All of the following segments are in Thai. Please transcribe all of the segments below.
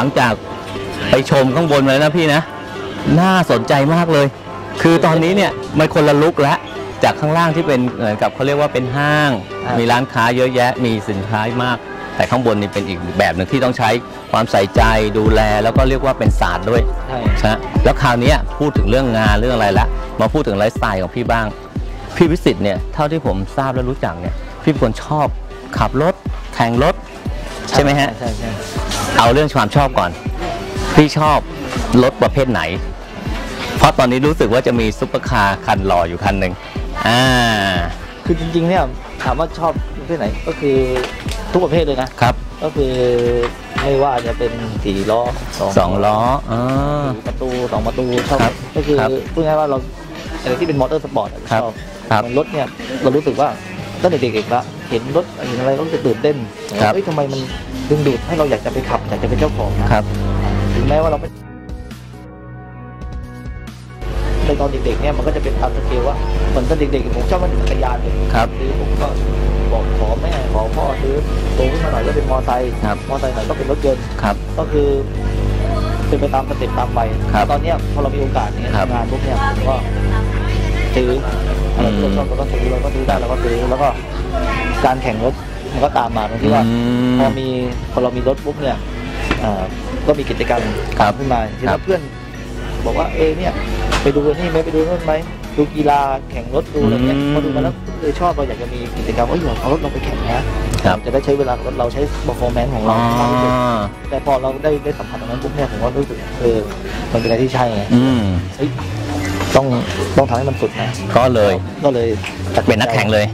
หลังจากไปชมข้างบนมาแล้วนะพี่นะ น่าสนใจมากเลย คือตอนนี้เนี่ยมันคนละลุกแล้วจากข้างล่างที่เป็นเหมือนกับเขาเรียกว่าเป็นห้างครับมีร้านค้าเยอะแยะ มีสินค้ามาก แต่ข้างบนนี่เป็นอีกแบบหนึ่งที่ต้องใช้ความใส่ใจดูแล แล้วก็เรียกว่าเป็นศาสตร์ด้วยใช่นะแล้วคราวเนี้ยพูดถึงเรื่องงานเรื่องอะไรละมาพูดถึงไลฟ์สไตล์ของพี่บ้าง พี่วิสิตเนี่ยเท่าที่ผมทราบและรู้จักเนี่ยพี่เป็นคนชอบขับรถแข่งรถใช่ไหมฮะใช่ใช่ เอาเรื่องความชอบก่อน พี่ชอบรถประเภทไหน เพราะตอนนี้รู้สึกว่าจะมีซุปเปอร์คาร์คันหล่ออยู่คันหนึ่งอ่า คือจริงๆเนี่ยถามว่าชอบประเภทไหนก็คือทุกประเภทเลยนะครับ ก็คือไม่ว่าจะเป็นสี่ล้อสองล้ออ่าสี่ประตูสองประตูชอบครับก็คือครับพูดง่ายๆว่าเราอะไรที่เป็นมอเตอร์สปอร์ตอะครับชอบครับเหมือนรถเนี่ยเรารู้สึกว่าตั้งแต่เด็กๆละเห็นรถเห็นอะไรก็รู้สึกตื่นเต้นครับเฮ้ยทำไมมัน ดึงดูดให้เราอยากจะไปขับอยากจะเป็นเจ้าของนะครับ ถึงแม้ว่าเราไม่ในตอนเด็กๆเนี่ยมันก็จะเป็นตามสเกลว่าเหมือนตอนเด็กๆผมชอบมันจักรยานเลยครับคือผมก็บอกขอแม่ขอพ่อซื้อโตขึ้นมาหน่อยก็เป็นมอไซค์ครับมอไซค์หน่อยก็เป็นรถยนต์ครับก็คือเป็นไปตามสเต็ปตามไปครับตอนเนี้ยพอเรามีโอกาสเนี่ยครับทำงานพวกเนี้ยผมก็ซื้ออะไรที่เราชอบเราก็ซื้อเราก็ซื้อได้เราก็ซื้อแล้วก็การแข่งรถ มันก็ตามมาตรงที่ว่าอืมพอมีพอเรามีรถปุ๊บเนี่ยเอ่อก็มีกิจกรรมครับขึ้นมาที่ครัว่าบเพื่อนบอกว่าเอเนี่ยไปดูนี่ไหมไปดูนู่นไหมดูกีฬาแข่งรถดูอะไรเงี้ยอืมพอดูมาแล้วเออชอบเราอยากจะมีกิจกรรมเอ้ยอยากเอารถเราไปแข่งนะครับจะได้ใช้เวลากับรถเราใช้ performance ของอ๋เราอมากที่สุดแต่พอเราได้ได้สัมผัสตรงนั้นปุ๊บเนี่ยผมก็รู้สึกเออมันเป็นอะไรที่ใช่ไงอืมเฮ้ยต้องต้องทำให้มันสุดนะก็เลยก็เลยตัดสิเป็นนักแข่งเลย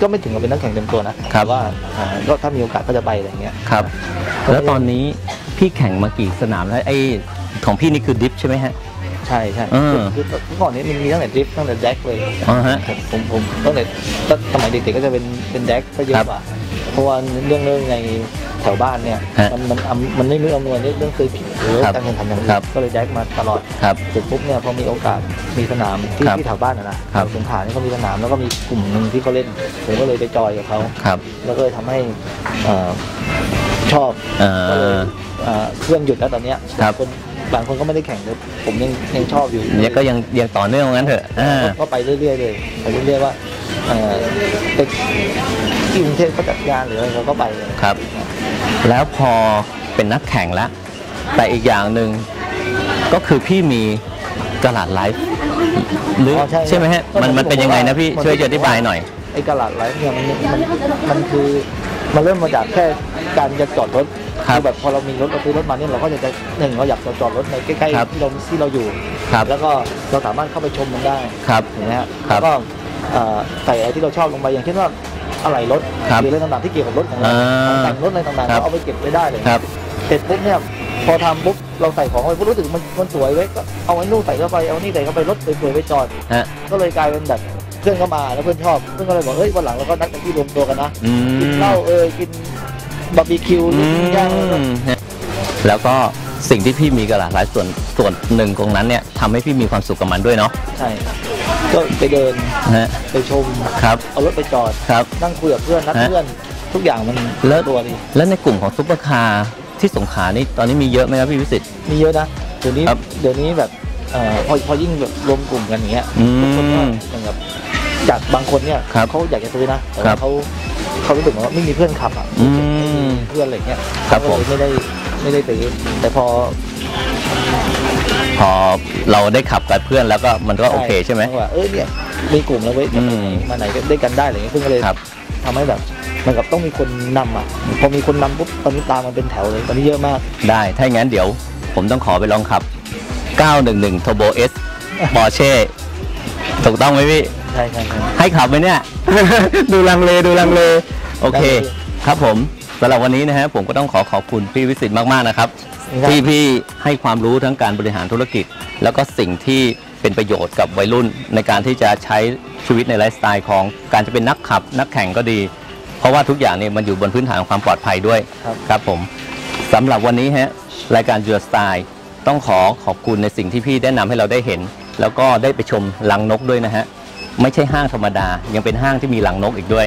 ก็ไม่ถึงกับเป็นนักแข่งเต็มตัวนะครับแต่ว่าอ่าก็ถ้ามีโอกาสก็จะไปอะไรเงี้ย ครับ แล้วตอนนี้พี่แข่งมากี่สนามแล้วไอ้ของพี่นี่คือดิฟใช่ไหมฮะ ใช่ใช่เออ คือคือเมื่อก่อนนี้มันมีตั้งแต่ดริฟต์ตั้งแต่แดกเลยอ๋อฮะผมผมตั้งแต่ตั้งสมัยเด็กๆก็จะเป็นเป็นแดกก็เยครัอะบกว่าเพราะว่าเรื่องเรื่องใน แถวบ้านเนี่ยฮะมันมันอำมันไม่มีอำนวยเรื่องเคยผิดหรือครับการแข่งขันอย่างอื่ครับนก็เลยแดกมาตลอดครับเสร็จปุ๊บเนี่ยพอมีโอกาสมีสนามที่ครับที่แถวบ้านนะนะครับ สงขลานี่เขามีสนามแล้วก็มีกลุ่มหนึ่งที่เขาเล่นผมก็เลยไปจอยกับเขาครับแล้วก็เลยทำให้เอ่อชอบ เอ่ก็เลยอเอ่อเครื่องหยุดแล้วตอนเนี้ยครับ นบางคนก็ไม่ได้แข่งแต่ผมยังยังชอบอยู่เนี่ยก็ยังยังต่อเนื่องงั้นเถอะอ่า ก็ไปเรื่อยๆเลยไปเรื่อยๆว่าเอ่อไปที่กรุงเทพเขาจัดงานหรืออะไรเราก็ไปเลยครับ แล้วพอเป็นนักแข่งแล้ว แต่อีกอย่างหนึ่งก็คือพี่มีตลาดไลฟ์หรือออใช่ใช่ไหมฮะมันมันเป็นยังไงนะพี่มันช่วยอธิบายหน่อย ไอ้กระหลัดไลฟ์เนี่ยมันมันมันคือมันเริ่มมาจากแค่การจะจอดรถครับแบบพอเรามีรถเราซื้อรถมาเนี่ยเราก็อยากจะหนึ่งเราอยากจะจอดรถในใกล้ครับๆที่เราที่เราอยู่ ครับแล้วก็เราสามารถเข้าไปชมมันได้ครับเห็นไหมฮะครับ แล้วก็เอ่อใส่อะไรที่เราชอบลงไปอย่างเช่นว่า อะไรรถครับหรืออะไรต่างๆที่เกี่ยวกับรถของเราอ่าแต่งรถอะไรต่างๆครับก็เอาไปเก็บไว้ได้เลย ครับ เสร็จปุ๊บเนี่ยพอทำปุ๊บเราใส่ของไปปุ๊บรู้สึกมันมันสวยไว้ยก็เอาไอ้นู่นใส่เข้าไปเอานี่ใส่เข้าไปรถสวยๆไปจอดฮะ ก็เลยกลายเป็นแบบเพื่อนก็มาแล้วเพื่อนชอบเพื่อนก็เลยบอกเฮ้ยวันหลังเราก็นัดกันที่รวมตัวกันนะอืกินมเหล้าเออกินบาร์บีคิวหรือกินย่างแล้วก็อืมฮะแล้วก็สิ่งที่พี่มีกระหลาดไลฟ์ส่วนส่วนหนึ่งตรงนั้นเนี่ยทำให้พี่มีความสุขกับมันด้วยเนาะ ใช่ ก็ไปเดินฮะไปชมครับเอารถไปจอดครับนั่งคุยกับเพื่อนนัดฮะเพื่อนทุกอย่างมันแล้วตัวดีแล้วในกลุ่มของซุปเปอร์คาร์ที่สงขลานี่ตอนนี้มีเยอะไหมครับพี่วิสิตมีเยอะนะเดี๋ยวนี้ครับเดี๋ยวนี้แบบเอ่อพอพอยิ่งแบบรวมกลุ่มกันอย่างเงี้ยอืทุกคนก็มเหมือนกับจากบางคนเนี่ยครับเขาอยากจะซื้อนะแต่ครัว่าบเขาเขารู้สึกว่าไม่มีเพื่อนขับอะอืมไม่มีเพื่อนอะไรเงี้ยครับผมก็เลยไม่ได้ไม่ได้ซื้อแต่พอพ อเราได้ขับกับเพื่อนแล้วก็มันก็โอเคใช่ไหมว่าเออเนี่ยมีกลุ่มแล้วเว้ยอืมมาไหนก็ได้กันได้อะไรเงี้ยเพื่อนก็เลยครับทำให้แบบเหมันกับต้องมีคนนำอะพอมีคนนำปุ๊บตอนนี้ตามมันเป็นแถวเลยตอนนี้เยอะมาก ได้ ถ้าอย่างนั้นเดี๋ยว ผมต้องขอไปลองขับ 911 Turbo S Porsche ถูกต้องไหมพี่ใช่ใช่ใช่ให้ขับไหมเนี่ย ดูลังเลดูลังเล โอเคได้เลยครับผมสำหรับวันนี้นะฮะผมก็ต้องขอขอบคุณพี่วิสิตมาก ๆ นะครับครับ ที่พี่ให้ความรู้ทั้งการบริหารธุรกิจ แล้วก็สิ่งที่เป็นประโยชน์กับวัยรุ่น ในการที่จะใช้ชีวิตในไลฟ์สไตล์ของการจะเป็นนักขับ นักแข่งก็ดี เพราะว่าทุกอย่างเนี่ยมันอยู่บนพื้นฐานของความปลอดภัยด้วยครับครับผมสำหรับวันนี้ฮะรายการ Your Style ต้องขอขอบคุณในสิ่งที่พี่ได้นำให้เราได้เห็น แล้วก็ได้ไปชมลังนกด้วยนะฮะไม่ใช่ห้างธรรมดา ยังเป็นห้างที่มีลังนกอีกด้วย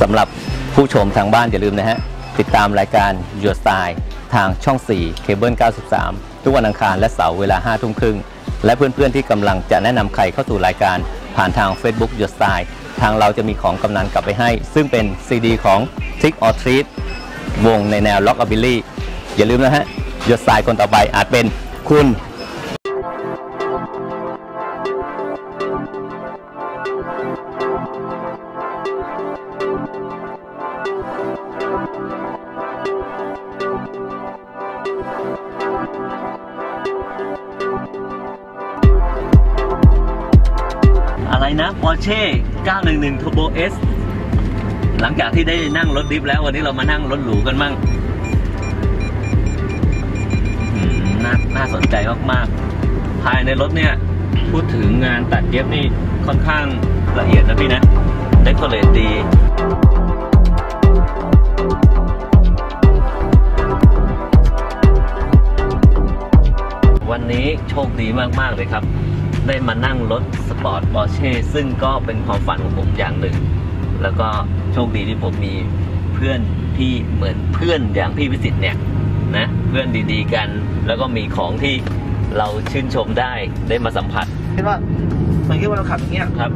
สำหรับผู้ชมทางบ้านอย่าลืมนะฮะติดตามรายการ Your Style ทางช่อง 4 เคเบิล 93 ทุกวันอังคารและเสาร์เวลา 5 ทุ่มครึ่ง และเพื่อนๆที่กำลังจะแนะนำใครเข้าสู่รายการ ผ่านทาง Facebook Your Style ทางเราจะมีของกำนันกลับไปให้ ซึ่งเป็นซีดีของ Trick or Treat วงในแนว Rockabilly อย่าลืมนะฮะ Your Style คนต่อไปอาจเป็นคุณ นะ Porsche 911 Turbo S หลังจากที่ได้นั่งรถดิฟแล้ววันนี้เรามานั่งรถหรูกันมั่งนาน่าสนใจมากๆ ภายในรถเนี่ย พูดถึงงานตัดเย็บนี่ค่อนข้างละเอียดนะพี่นะเดคอเรทดีวันนี้โชคดีมาก ๆ เลยครับ ได้มานั่งรถสปอร์ตบอเช่ซึ่งก็เป็นความฝันของผมอย่างหนึ่ง แล้วก็โชคดีที่ผมมีเพื่อนที่เหมือนเพื่อนอย่างพี่วิสิตเนี่ยนะเพื่อนดีๆกัน แล้วก็มีของที่เราชื่นชมได้ได้มาสัมผัสคิดว่าเหมือนที่ว่าเราขับอย่างเงี้ยครับ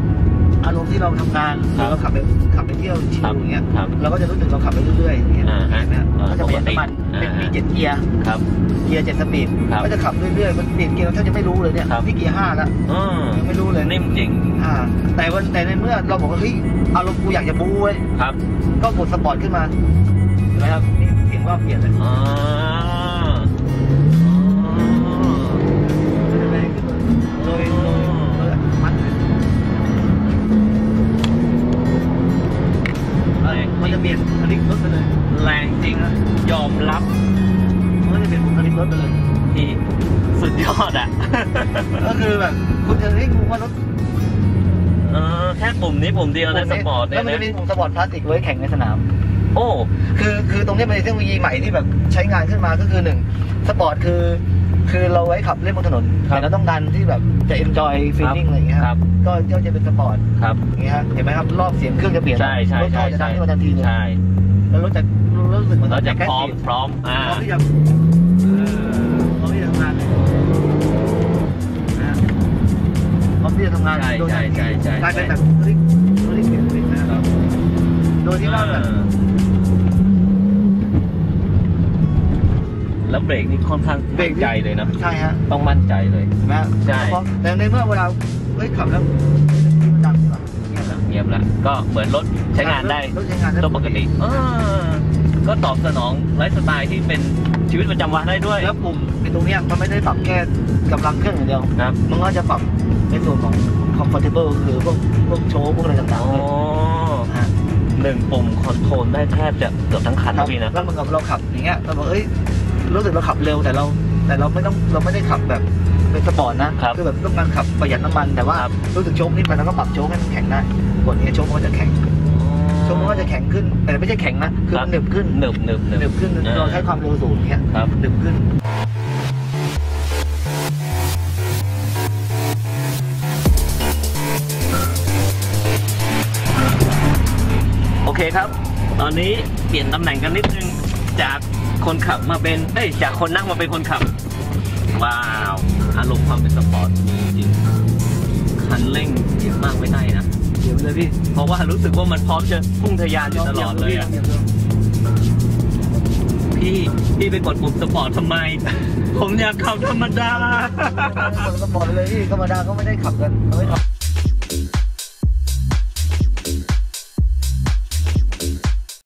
อารมณ์ที่เราทำงานหรือเราขับไปขับไปเที่ยวชิครับลอย่างเงี้ยครับเราก็จะรู้สึกเราขับไปเรื่อยๆอย่างเงี้ยอ่าฮะเห็นไหมฮะอ่าก็จะเปลี่ยนน้ำมันปกติเป็นอ่ามีเจ็ดเกียร์ครับ เกียร์เจ็ดสปีดครับก็จะขับเรื่อยๆมันเปลี่ยนเกียร์เราแทบจะไม่รู้เลยเนี่ยครับ นี่เกียร์ห้าแล้วอืมยังไม่รู้เลยนิ่มจริงอ่าแต่วันแต่ในเมื่อเราบอกว่าเฮ้ยอารมณ์กูอยากจะบูเว้ยครับก็กดสปอร์ตขึ้นมาเห็นไหมครับนี่เสียงว่าเปลี่ยนเลยอ่าโด เปลี่ยนคลิกรถไปเลย แรงจริงยอมรับมันจะเปลี่ยนบุคลิกรถไปเลยที่สุดยอดอะ ก็คือแบบคุณจะเฮ้ยกูว่ารถเออแค่ปุ่มนี้ปุ่มเดียวนะสปอร์ตเนี่แล้ยวมันนะจะมีปุ่มสปอร์ตพลาสติกไว้แข่งในสนาม โอ้คือคือตรงนี้มันเป็นเทคโนโลยีใหม่ที่แบบใช้งานขึ้นมาก็คือหนึ่งสปอร์ตคือ คือเราไว้ขับเล่นบนถนนครับแต่เราต้องการที่แบบจะ enjoy feeling อะไรอย่างเงี้ยครับก็ก็จะเป็นสปอร์ตครับอย่างเงี้ยฮะเห็นไหมครับรอบเสียงเครื่องจะเปลี่ยนใช่ใช่รถใช่เข้าจะดัใช่งขึ้นมาทันทีเลยใช่แล้วรถจะรู้สึกเหมือนเราจะใกล้พร้อมติดพร้อมอ่าพร้อมที่จะเออพร้อมที่จะทำงานเลยนะฮะพร้อมที่จะทำงานใช่โดยใช่ทันทีใช่ใช่กลายเป็นแบบคลิกคลิกเปลี่ยนคลิกนะครับโดยที่ว่าแบบแล้วเบรกนี่ค่อนข้างเบรกมั่นใจเลยนะใช่ฮะต้องมั่นใจเลยเห็นไหมฮะใช่เพราะแต่ในเมื่อเวลาเฮ้ยขับแล้วมันดังขึ้นมาเงียบแล้วเงียบแล้วก็เหมือนรถใช้งานได้รถใช้งานได้ตัวปกติเออก็ตอบสนองไลฟ์สไตล์ที่เป็นชีวิตประจำวันได้ด้วยแล้วปุ่มในตรงเนี้ยมันไม่ได้ปรับแค่กำลังเครื่องอย่างเดียวครับมันก็จะปรับในส่วนของ comfortable คือพวกพวกโชว์พวกอะไรต่างโอ้ๆด้วยนะฮะ หนึ่งปุ่มคอนโทรลได้แทบจะเกือบทั้งคันครันะบพี่นะแล้วเหมันกับเราขับอย่างเงี้ยเราบอกเอ้ยรู้สึกเราขับเร็วแต่เราแต่เราไม่ต้องเราไม่ได้ขับแบบเป็นสปอร์ตนะครับอแบบต้องการขับประหยัดน้ำมันแต่ว่าครับรู้สึกโชคนิดไปแล้วก็ปรับโชคให้มันแข็งได้กดเนี้ยโชคมันก็จะแข็งโชคมันก็จะแข็งขึ้นแต่ไม่ใช่แข็งนะคือมันหนึบขึ้นหนึบหนึบหนึบหนึบขึ้นอ่าเราใช้ความเร็วสูงเนี้ยครับหนึบขึ้น คครับ ตอนนี้เปลี่ยนตำแหน่งกันนิดนึงจากคนขับมาเป็นเอ้ยจากคนนั่งมาเป็นคนขับ ว้าวอารมณ์ความเป็นสปอร์ตมีจริงคันเร่งเสียงมากไม่ได้นะเดี๋ยวเลยพี่เพราะว่ารู้สึกว่ามันพร้อมจะพุ่งทะยานอยู่ตลอดเลยอะพี่พี่ไปกดปุ่มสปอร์ตทำไม ผมอยากขับธรรมดาคนก็บอกไปเลยพี่ธรรมดาก็ไม่ได้ขับกันไม่ขับ